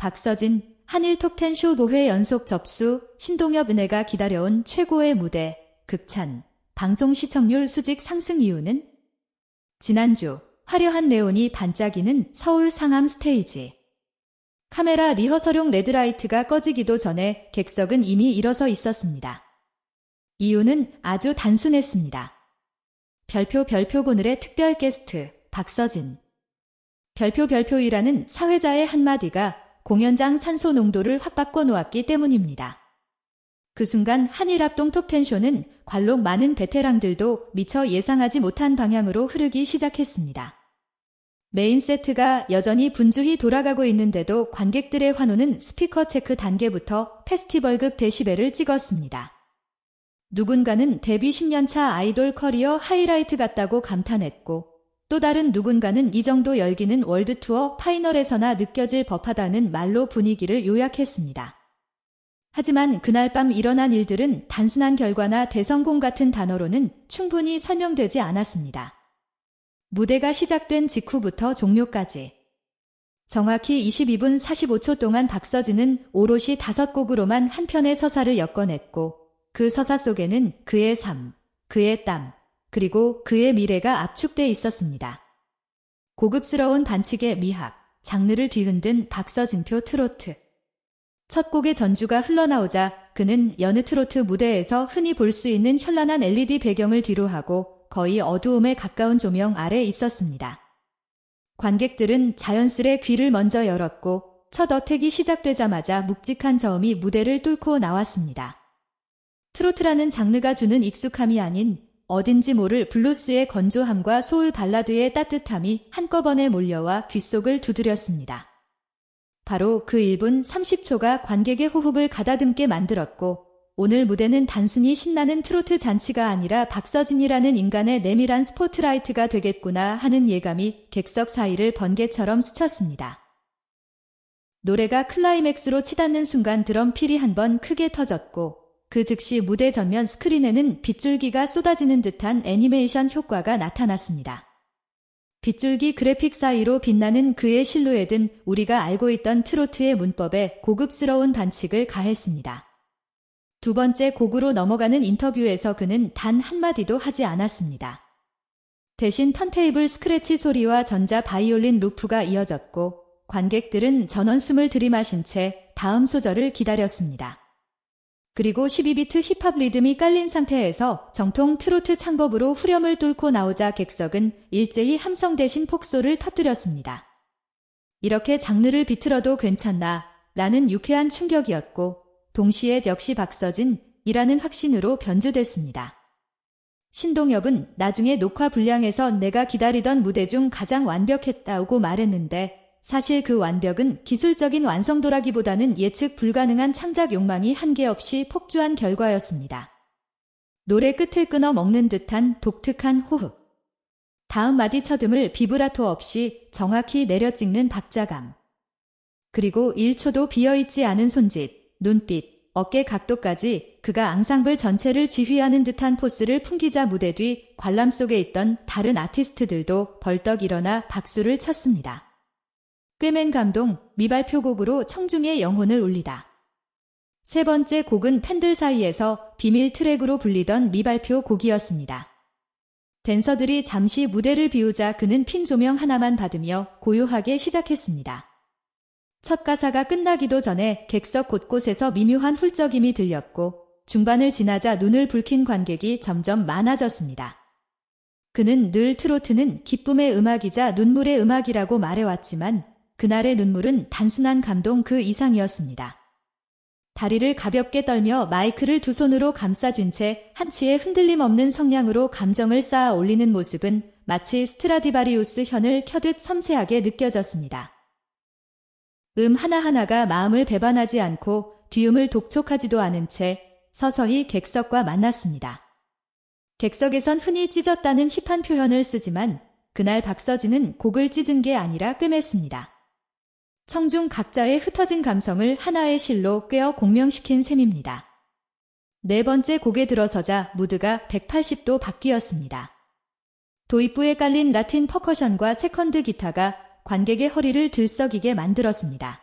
박서진, 한일 톱텐 쇼 5회 연속 접수, 신동엽 은혜가 기다려온 최고의 무대, 극찬, 방송 시청률 수직 상승 이유는? 지난주, 화려한 네온이 반짝이는 서울 상암 스테이지. 카메라 리허설용 레드라이트가 꺼지기도 전에 객석은 이미 일어서 있었습니다. 이유는 아주 단순했습니다. 별표 별표 오늘의 특별 게스트 박서진. 별표 별표이라는 사회자의 한마디가 공연장 산소 농도를 확 바꿔 놓았기 때문입니다. 그 순간 한일합동 톱텐쇼는 관록 많은 베테랑들도 미처 예상하지 못한 방향으로 흐르기 시작했습니다. 메인 세트가 여전히 분주히 돌아가고 있는데도 관객들의 환호는 스피커 체크 단계부터 페스티벌급 데시벨을 찍었습니다. 누군가는 데뷔 10년차 아이돌 커리어 하이라이트 같다고 감탄했고 또 다른 누군가는 이 정도 열기는 월드투어 파이널에서나 느껴질 법하다는 말로 분위기를 요약했습니다. 하지만 그날 밤 일어난 일들은 단순한 결과나 대성공 같은 단어로는 충분히 설명되지 않았습니다. 무대가 시작된 직후부터 종료까지 정확히 22분 45초 동안 박서진은 오롯이 다섯 곡으로만 한 편의 서사를 엮어냈고 그 서사 속에는 그의 삶, 그의 땀, 그리고 그의 미래가 압축돼 있었습니다. 고급스러운 반칙의 미학, 장르를 뒤흔든 박서진표 트로트. 첫 곡의 전주가 흘러나오자 그는 여느 트로트 무대에서 흔히 볼 수 있는 현란한 LED 배경을 뒤로하고 거의 어두움에 가까운 조명 아래 있었습니다. 관객들은 자연스레 귀를 먼저 열었고 첫 어택이 시작되자마자 묵직한 저음이 무대를 뚫고 나왔습니다. 트로트라는 장르가 주는 익숙함이 아닌 어딘지 모를 블루스의 건조함과 소울 발라드의 따뜻함이 한꺼번에 몰려와 귓속을 두드렸습니다. 바로 그 1분 30초가 관객의 호흡을 가다듬게 만들었고 오늘 무대는 단순히 신나는 트로트 잔치가 아니라 박서진이라는 인간의 내밀한 스포트라이트가 되겠구나 하는 예감이 객석 사이를 번개처럼 스쳤습니다. 노래가 클라이맥스로 치닫는 순간 드럼 필이 한 번 크게 터졌고 그 즉시 무대 전면 스크린에는 빗줄기가 쏟아지는 듯한 애니메이션 효과가 나타났습니다. 빗줄기 그래픽 사이로 빛나는 그의 실루엣은 우리가 알고 있던 트로트의 문법에 고급스러운 반칙을 가했습니다. 두 번째 곡으로 넘어가는 인터뷰에서 그는 단 한마디도 하지 않았습니다. 대신 턴테이블 스크래치 소리와 전자 바이올린 루프가 이어졌고 관객들은 전원 숨을 들이마신 채 다음 소절을 기다렸습니다. 그리고 12비트 힙합 리듬이 깔린 상태에서 정통 트로트 창법으로 후렴을 뚫고 나오자 객석은 일제히 함성 대신 폭소를 터뜨렸습니다. 이렇게 장르를 비틀어도 괜찮나 라는 유쾌한 충격이었고 동시에 역시 박서진 이라는 확신으로 변주됐습니다. 신동엽은 나중에 녹화 분량에서 내가 기다리던 무대 중 가장 완벽했다고 말했는데 사실 그 완벽은 기술적인 완성도라기보다는 예측 불가능한 창작 욕망이 한계 없이 폭주한 결과였습니다. 노래 끝을 끊어 먹는 듯한 독특한 호흡. 다음 마디 첫음을 비브라토 없이 정확히 내려찍는 박자감. 그리고 1초도 비어있지 않은 손짓, 눈빛, 어깨 각도까지 그가 앙상블 전체를 지휘하는 듯한 포스를 풍기자 무대 뒤 관람 속에 있던 다른 아티스트들도 벌떡 일어나 박수를 쳤습니다. 꿰맨 감동, 미발표 곡으로 청중의 영혼을 울리다. 세 번째 곡은 팬들 사이에서 비밀 트랙으로 불리던 미발표 곡이었습니다. 댄서들이 잠시 무대를 비우자 그는 핀 조명 하나만 받으며 고요하게 시작했습니다. 첫 가사가 끝나기도 전에 객석 곳곳에서 미묘한 훌쩍임이 들렸고 중반을 지나자 눈을 붉힌 관객이 점점 많아졌습니다. 그는 늘 트로트는 기쁨의 음악이자 눈물의 음악이라고 말해왔지만 그날의 눈물은 단순한 감동 그 이상이었습니다. 다리를 가볍게 떨며 마이크를 두 손으로 감싸준 채 한치의 흔들림 없는 성량으로 감정을 쌓아 올리는 모습은 마치 스트라디바리우스 현을 켜듯 섬세하게 느껴졌습니다. 음 하나하나가 마음을 배반하지 않고 뒤음을 독촉하지도 않은 채 서서히 객석과 만났습니다. 객석에선 흔히 찢었다는 힙한 표현을 쓰지만 그날 박서진은 곡을 찢은 게 아니라 꿰맸습니다. 청중 각자의 흩어진 감성을 하나의 실로 꿰어 공명시킨 셈입니다. 네 번째 곡에 들어서자 무드가 180도 바뀌었습니다. 도입부에 깔린 라틴 퍼커션과 세컨드 기타가 관객의 허리를 들썩이게 만들었습니다.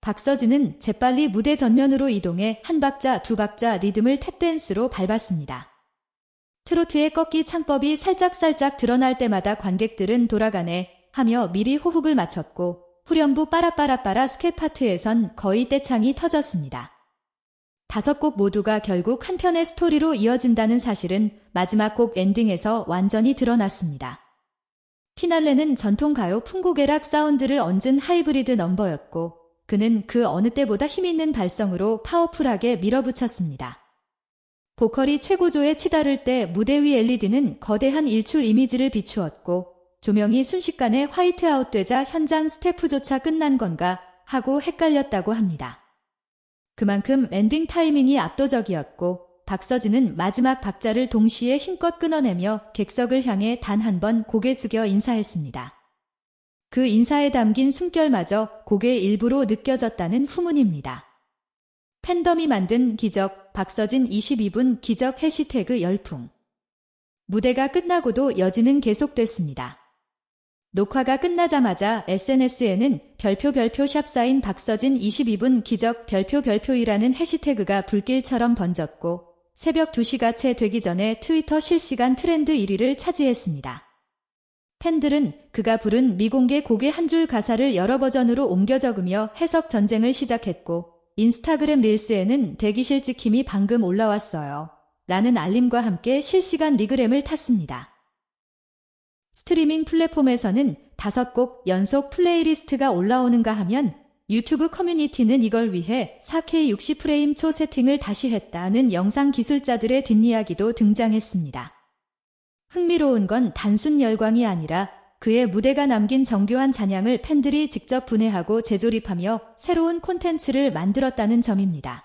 박서진은 재빨리 무대 전면으로 이동해 한 박자 두 박자 리듬을 탭댄스로 밟았습니다. 트로트의 꺾기 창법이 살짝살짝 드러날 때마다 관객들은 돌아가네 하며 미리 호흡을 맞췄고 후렴부 빠라빠라빠라 스케 파트에선 거의 떼창이 터졌습니다. 다섯 곡 모두가 결국 한 편의 스토리로 이어진다는 사실은 마지막 곡 엔딩에서 완전히 드러났습니다. 피날레는 전통 가요 풍고계락 사운드를 얹은 하이브리드 넘버였고 그는 그 어느 때보다 힘있는 발성으로 파워풀하게 밀어붙였습니다. 보컬이 최고조에 치달을 때 무대 위 LED는 거대한 일출 이미지를 비추었고 조명이 순식간에 화이트아웃 되자 현장 스태프조차 끝난 건가 하고 헷갈렸다고 합니다. 그만큼 엔딩 타이밍이 압도적이었고 박서진은 마지막 박자를 동시에 힘껏 끊어내며 객석을 향해 단 한 번 고개 숙여 인사했습니다. 그 인사에 담긴 숨결마저 곡의 일부로 느껴졌다는 후문입니다. 팬덤이 만든 기적, 박서진 22분 기적 해시태그 열풍. 무대가 끝나고도 여지는 계속됐습니다. 녹화가 끝나자마자 SNS에는 별표 별표 샵 사인 박서진 22분 기적 별표 별표이라는 해시태그가 불길처럼 번졌고 새벽 2시가 채 되기 전에 트위터 실시간 트렌드 1위를 차지했습니다. 팬들은 그가 부른 미공개 곡의 한 줄 가사를 여러 버전으로 옮겨 적으며 해석 전쟁을 시작했고 인스타그램 릴스에는 대기실 찍힘이 방금 올라왔어요. 라는 알림과 함께 실시간 리그램을 탔습니다. 스트리밍 플랫폼에서는 다섯 곡 연속 플레이리스트가 올라오는가 하면 유튜브 커뮤니티는 이걸 위해 4K 60프레임 초 세팅을 다시 했다는 영상 기술자들의 뒷이야기도 등장했습니다. 흥미로운 건 단순 열광이 아니라 그의 무대가 남긴 정교한 잔향을 팬들이 직접 분해하고 재조립하며 새로운 콘텐츠를 만들었다는 점입니다.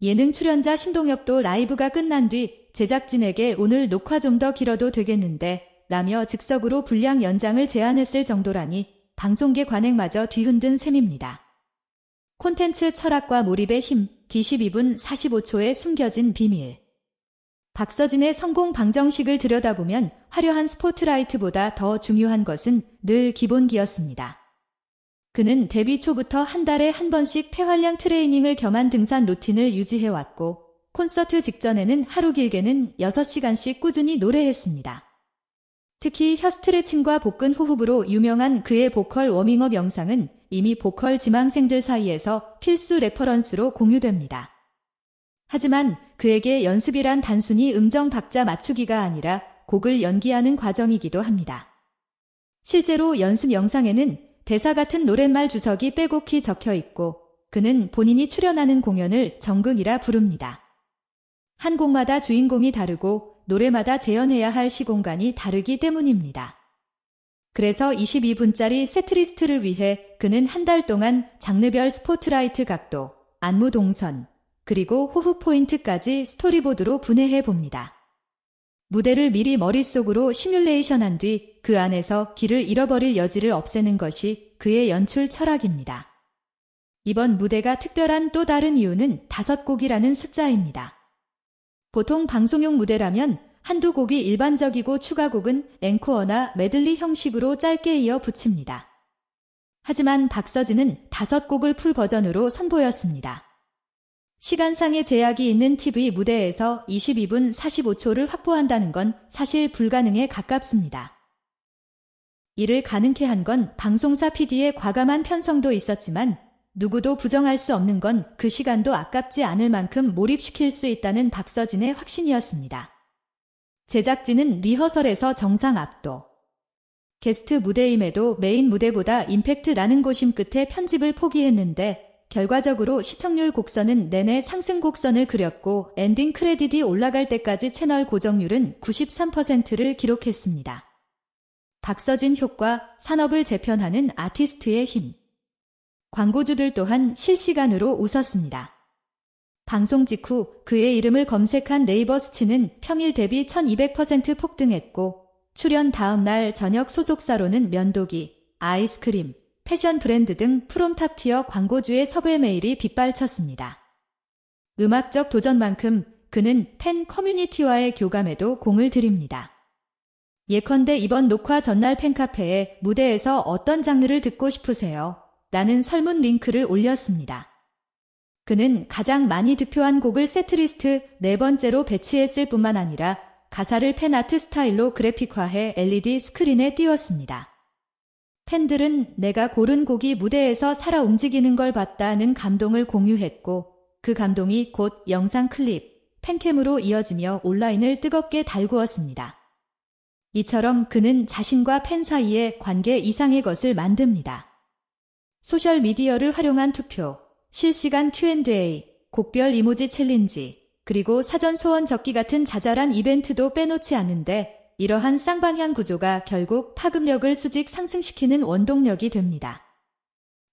예능 출연자 신동엽도 라이브가 끝난 뒤 제작진에게 오늘 녹화 좀 더 길어도 되겠는데 라며 즉석으로 분량 연장을 제안했을 정도라니 방송계 관행마저 뒤흔든 셈입니다. 콘텐츠 철학과 몰입의 힘, D12분 45초에 숨겨진 비밀. 박서진의 성공 방정식을 들여다보면 화려한 스포트라이트보다 더 중요한 것은 늘 기본기였습니다. 그는 데뷔 초부터 한 달에 한 번씩 폐활량 트레이닝을 겸한 등산 루틴을 유지해왔고 콘서트 직전에는 하루 길게는 6시간씩 꾸준히 노래했습니다. 특히 혀 스트레칭과 복근 호흡으로 유명한 그의 보컬 워밍업 영상은 이미 보컬 지망생들 사이에서 필수 레퍼런스로 공유됩니다. 하지만 그에게 연습이란 단순히 음정 박자 맞추기가 아니라 곡을 연기하는 과정이기도 합니다. 실제로 연습 영상에는 대사 같은 노랫말 주석이 빼곡히 적혀 있고 그는 본인이 출연하는 공연을 정극이라 부릅니다. 한 곡마다 주인공이 다르고 노래마다 재현해야 할 시공간이 다르기 때문입니다. 그래서 22분짜리 세트리스트를 위해 그는 한 달 동안 장르별 스포트라이트 각도, 안무 동선, 그리고 호흡 포인트까지 스토리보드로 분해해 봅니다. 무대를 미리 머릿속으로 시뮬레이션 한 뒤 그 안에서 길을 잃어버릴 여지를 없애는 것이 그의 연출 철학입니다. 이번 무대가 특별한 또 다른 이유는 다섯 곡이라는 숫자입니다. 보통 방송용 무대라면 한두 곡이 일반적이고 추가곡은 앵코어나 메들리 형식으로 짧게 이어 붙입니다. 하지만 박서진은 다섯 곡을 풀 버전으로 선보였습니다. 시간상의 제약이 있는 TV 무대에서 22분 45초를 확보한다는 건 사실 불가능에 가깝습니다. 이를 가능케 한 건 방송사 PD의 과감한 편성도 있었지만 누구도 부정할 수 없는 건 그 시간도 아깝지 않을 만큼 몰입시킬 수 있다는 박서진의 확신이었습니다. 제작진은 리허설에서 정상 압도. 게스트 무대임에도 메인 무대보다 임팩트라는 고심 끝에 편집을 포기했는데 결과적으로 시청률 곡선은 내내 상승 곡선을 그렸고 엔딩 크레딧이 올라갈 때까지 채널 고정률은 93%를 기록했습니다. 박서진 효과, 산업을 재편하는 아티스트의 힘. 광고주들 또한 실시간으로 웃었습니다. 방송 직후 그의 이름을 검색한 네이버 수치는 평일 대비 1200% 폭등했고 출연 다음 날 저녁 소속사로는 면도기, 아이스크림, 패션 브랜드 등 프롬 탑 티어 광고주의 섭외 메일이 빗발쳤습니다. 음악적 도전만큼 그는 팬 커뮤니티와의 교감에도 공을 들입니다. 예컨대 이번 녹화 전날 팬카페에 무대에서 어떤 장르를 듣고 싶으세요? 라는 설문 링크를 올렸습니다. 그는 가장 많이 득표한 곡을 세트리스트 네 번째로 배치했을 뿐만 아니라 가사를 팬아트 스타일로 그래픽화해 LED 스크린에 띄웠습니다. 팬들은 내가 고른 곡이 무대에서 살아 움직이는 걸 봤다는 감동을 공유했고 그 감동이 곧 영상 클립, 팬캠으로 이어지며 온라인을 뜨겁게 달구었습니다. 이처럼 그는 자신과 팬 사이의 관계 이상의 것을 만듭니다. 소셜 미디어를 활용한 투표, 실시간 Q&A, 곡별 이모지 챌린지, 그리고 사전 소원 적기 같은 자잘한 이벤트도 빼놓지 않는데 이러한 쌍방향 구조가 결국 파급력을 수직 상승시키는 원동력이 됩니다.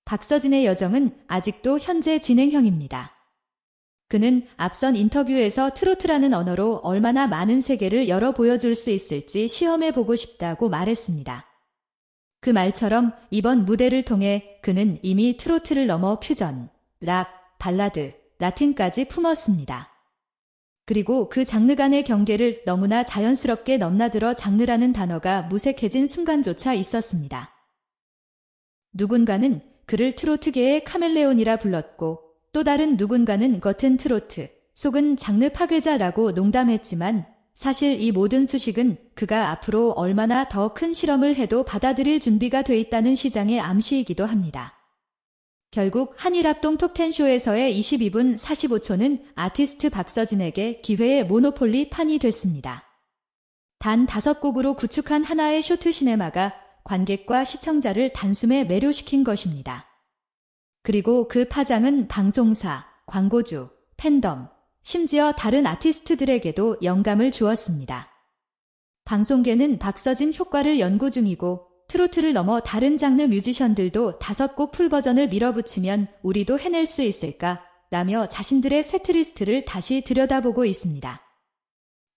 박서진의 여정은 아직도 현재 진행형입니다. 그는 앞선 인터뷰에서 트로트라는 언어로 얼마나 많은 세계를 열어 보여줄 수 있을지 시험해 보고 싶다고 말했습니다. 그 말처럼 이번 무대를 통해 그는 이미 트로트를 넘어 퓨전, 락, 발라드, 라틴까지 품었습니다. 그리고 그 장르 간의 경계를 너무나 자연스럽게 넘나들어 장르라는 단어가 무색해진 순간조차 있었습니다. 누군가는 그를 트로트계의 카멜레온이라 불렀고 또 다른 누군가는 겉은 트로트, 속은 장르 파괴자라고 농담했지만 사실 이 모든 수식은 그가 앞으로 얼마나 더 큰 실험을 해도 받아들일 준비가 돼 있다는 시장의 암시이기도 합니다. 결국 한일합동 톱텐쇼에서의 22분 45초는 아티스트 박서진에게 기회의 모노폴리 판이 됐습니다. 단 다섯 곡으로 구축한 하나의 쇼트 시네마가 관객과 시청자를 단숨에 매료시킨 것입니다. 그리고 그 파장은 방송사, 광고주, 팬덤, 심지어 다른 아티스트들에게도 영감을 주었습니다. 방송계는 박서진 효과를 연구 중이고 트로트를 넘어 다른 장르 뮤지션들도 다섯 곡 풀버전을 밀어붙이면 우리도 해낼 수 있을까? 라며 자신들의 세트리스트를 다시 들여다보고 있습니다.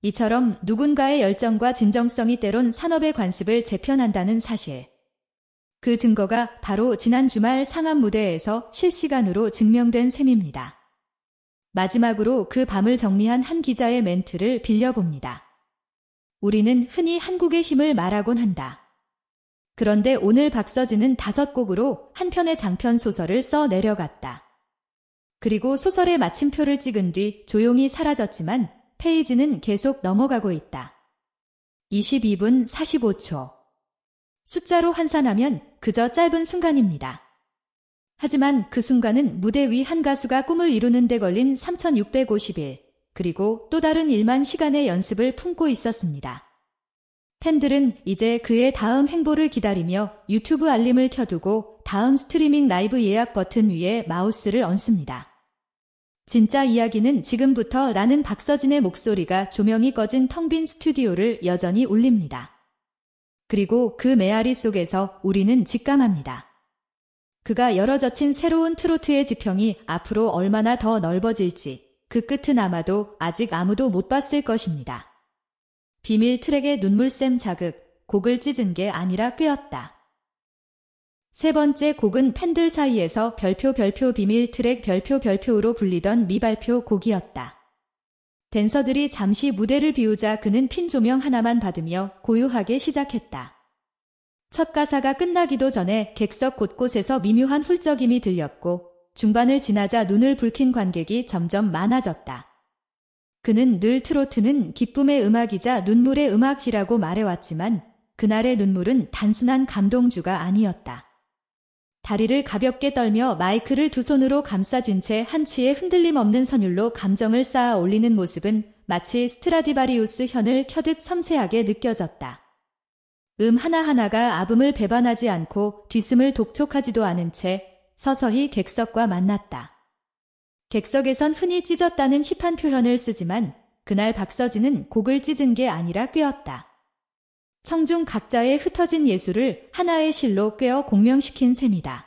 이처럼 누군가의 열정과 진정성이 때론 산업의 관습을 재편한다는 사실. 그 증거가 바로 지난 주말 상암 무대에서 실시간으로 증명된 셈입니다. 마지막으로 그 밤을 정리한 한 기자의 멘트를 빌려봅니다. 우리는 흔히 한국의 힘을 말하곤 한다. 그런데 오늘 박서진은 다섯 곡으로 한 편의 장편 소설을 써 내려갔다. 그리고 소설의 마침표를 찍은 뒤 조용히 사라졌지만 페이지는 계속 넘어가고 있다. 22분 45초. 숫자로 환산하면 그저 짧은 순간입니다. 하지만 그 순간은 무대 위 한 가수가 꿈을 이루는 데 걸린 3650일, 그리고 또 다른 1만 시간의 연습을 품고 있었습니다. 팬들은 이제 그의 다음 행보를 기다리며 유튜브 알림을 켜두고 다음 스트리밍 라이브 예약 버튼 위에 마우스를 얹습니다. 진짜 이야기는 지금부터 라는 박서진의 목소리가 조명이 꺼진 텅 빈 스튜디오를 여전히 울립니다. 그리고 그 메아리 속에서 우리는 직감합니다. 그가 열어젖힌 새로운 트로트의 지평이 앞으로 얼마나 더 넓어질지 그 끝은 아마도 아직 아무도 못 봤을 것입니다. 비밀 트랙의 눈물샘 자극, 곡을 찢은 게 아니라 꿰었다. 세 번째 곡은 팬들 사이에서 별표 별표 비밀 트랙 별표 별표로 불리던 미발표 곡이었다. 댄서들이 잠시 무대를 비우자 그는 핀 조명 하나만 받으며 고요하게 시작했다. 첫 가사가 끝나기도 전에 객석 곳곳에서 미묘한 훌쩍임이 들렸고 중반을 지나자 눈을 붉힌 관객이 점점 많아졌다. 그는 늘 트로트는 기쁨의 음악이자 눈물의 음악이라고 말해왔지만 그날의 눈물은 단순한 감동주가 아니었다. 다리를 가볍게 떨며 마이크를 두 손으로 감싸준 채 한치의 흔들림 없는 선율로 감정을 쌓아 올리는 모습은 마치 스트라디바리우스 현을 켜듯 섬세하게 느껴졌다. 음 하나하나가 아음을 배반하지 않고 뒷숨을 독촉하지도 않은 채 서서히 객석과 만났다. 객석에선 흔히 찢었다는 힙한 표현을 쓰지만 그날 박서진은 곡을 찢은 게 아니라 꿰었다. 청중 각자의 흩어진 예술을 하나의 실로 꿰어 공명시킨 셈이다.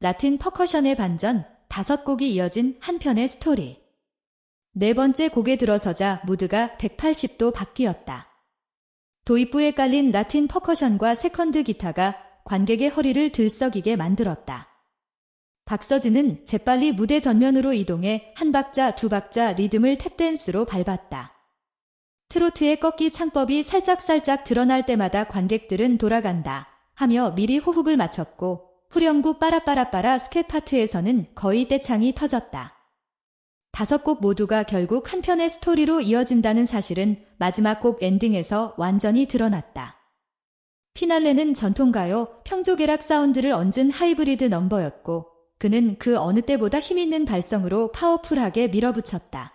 라틴 퍼커션의 반전, 다섯 곡이 이어진 한 편의 스토리. 네 번째 곡에 들어서자 무드가 180도 바뀌었다. 도입부에 깔린 라틴 퍼커션과 세컨드 기타가 관객의 허리를 들썩이게 만들었다. 박서진은 재빨리 무대 전면으로 이동해 한 박자 두 박자 리듬을 탭댄스로 밟았다. 트로트의 꺾기 창법이 살짝살짝 드러날 때마다 관객들은 돌아간다 하며 미리 호흡을 맞췄고 후렴구 빠라빠라빠라 스캣 파트에서는 거의 떼창이 터졌다. 다섯 곡 모두가 결국 한 편의 스토리로 이어진다는 사실은 마지막 곡 엔딩에서 완전히 드러났다. 피날레는 전통가요, 평조계락 사운드를 얹은 하이브리드 넘버였고, 그는 그 어느 때보다 힘있는 발성으로 파워풀하게 밀어붙였다.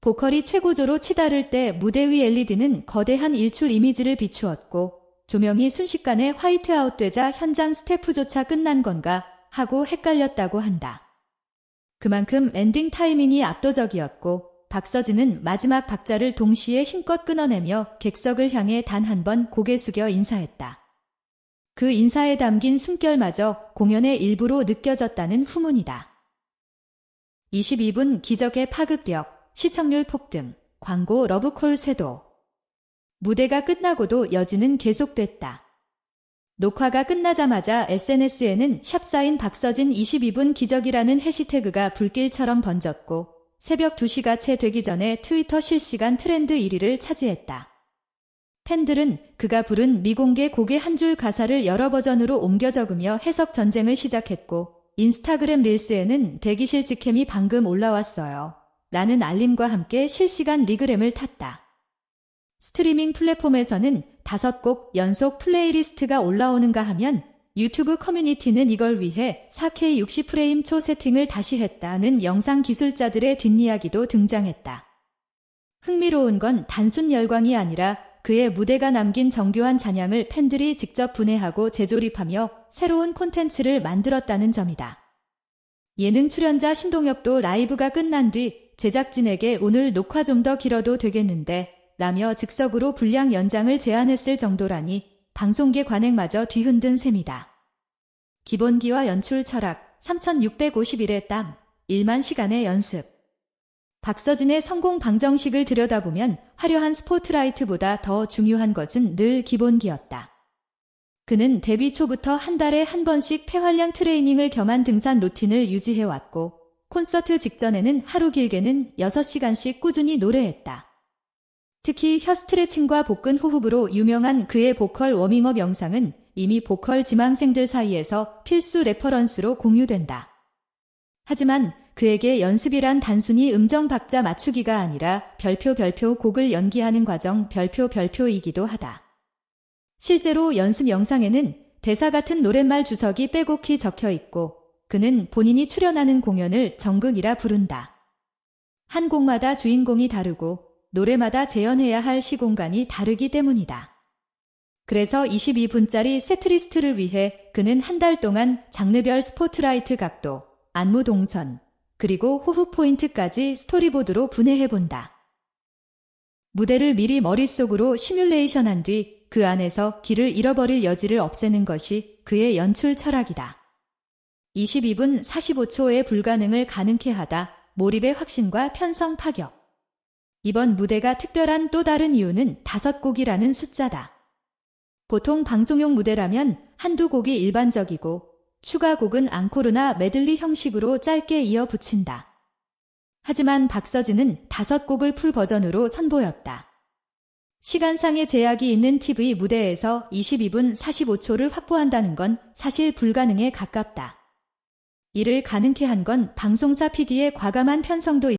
보컬이 최고조로 치다를 때 무대 위 LED는 거대한 일출 이미지를 비추었고, 조명이 순식간에 화이트아웃 되자 현장 스태프조차 끝난 건가 하고 헷갈렸다고 한다. 그만큼 엔딩 타이밍이 압도적이었고 박서진은 마지막 박자를 동시에 힘껏 끊어내며 객석을 향해 단 한 번 고개 숙여 인사했다. 그 인사에 담긴 숨결마저 공연의 일부로 느껴졌다는 후문이다. 22분 기적의 파급력, 시청률 폭등, 광고 러브콜 쇄도. 무대가 끝나고도 여진은 계속됐다. 녹화가 끝나자마자 SNS에는 샵사인 박서진 22분 기적이라는 해시태그가 불길처럼 번졌고 새벽 2시가 채 되기 전에 트위터 실시간 트렌드 1위를 차지했다. 팬들은 그가 부른 미공개 곡의 한 줄 가사를 여러 버전으로 옮겨 적으며 해석 전쟁을 시작했고 인스타그램 릴스에는 대기실 직캠이 방금 올라왔어요. 라는 알림과 함께 실시간 리그램을 탔다. 스트리밍 플랫폼에서는 다섯 곡 연속 플레이리스트가 올라오는가 하면 유튜브 커뮤니티는 이걸 위해 4K 60프레임 초 세팅을 다시 했다는 영상 기술자들의 뒷이야기도 등장했다. 흥미로운 건 단순 열광이 아니라 그의 무대가 남긴 정교한 잔향을 팬들이 직접 분해하고 재조립하며 새로운 콘텐츠를 만들었다는 점이다. 예능 출연자 신동엽도 라이브가 끝난 뒤 제작진에게 오늘 녹화 좀 더 길어도 되겠는데 라며 즉석으로 분량 연장을 제안했을 정도라니 방송계 관행마저 뒤흔든 셈이다. 기본기와 연출 철학 3651의 땀 1만 시간의 연습 박서진의 성공 방정식을 들여다보면 화려한 스포트라이트보다 더 중요한 것은 늘 기본기였다. 그는 데뷔 초부터 한 달에 한 번씩 폐활량 트레이닝을 겸한 등산 루틴을 유지해왔고 콘서트 직전에는 하루 길게는 6시간씩 꾸준히 노래했다. 특히 혀 스트레칭과 복근 호흡으로 유명한 그의 보컬 워밍업 영상은 이미 보컬 지망생들 사이에서 필수 레퍼런스로 공유된다. 하지만 그에게 연습이란 단순히 음정 박자 맞추기가 아니라 별표 별표 곡을 연기하는 과정 별표 별표이기도 하다. 실제로 연습 영상에는 대사 같은 노랫말 주석이 빼곡히 적혀 있고 그는 본인이 출연하는 공연을 정극이라 부른다. 한 곡마다 주인공이 다르고 노래마다 재현해야 할 시공간이 다르기 때문이다. 그래서 22분짜리 세트리스트를 위해 그는 한 달 동안 장르별 스포트라이트 각도, 안무 동선, 그리고 호흡 포인트까지 스토리보드로 분해해 본다. 무대를 미리 머릿속으로 시뮬레이션한 뒤 그 안에서 길을 잃어버릴 여지를 없애는 것이 그의 연출 철학이다. 22분 45초의 불가능을 가능케 하다 몰입의 확신과 편성 파격. 이번 무대가 특별한 또 다른 이유는 다섯 곡이라는 숫자다. 보통 방송용 무대라면 한두 곡이 일반적이고 추가 곡은 앙코르나 메들리 형식으로 짧게 이어 붙인다. 하지만 박서진은 다섯 곡을 풀 버전으로 선보였다. 시간상의 제약이 있는 TV 무대에서 22분 45초를 확보한다는 건 사실 불가능에 가깝다. 이를 가능케 한 건 방송사 PD의 과감한 편성도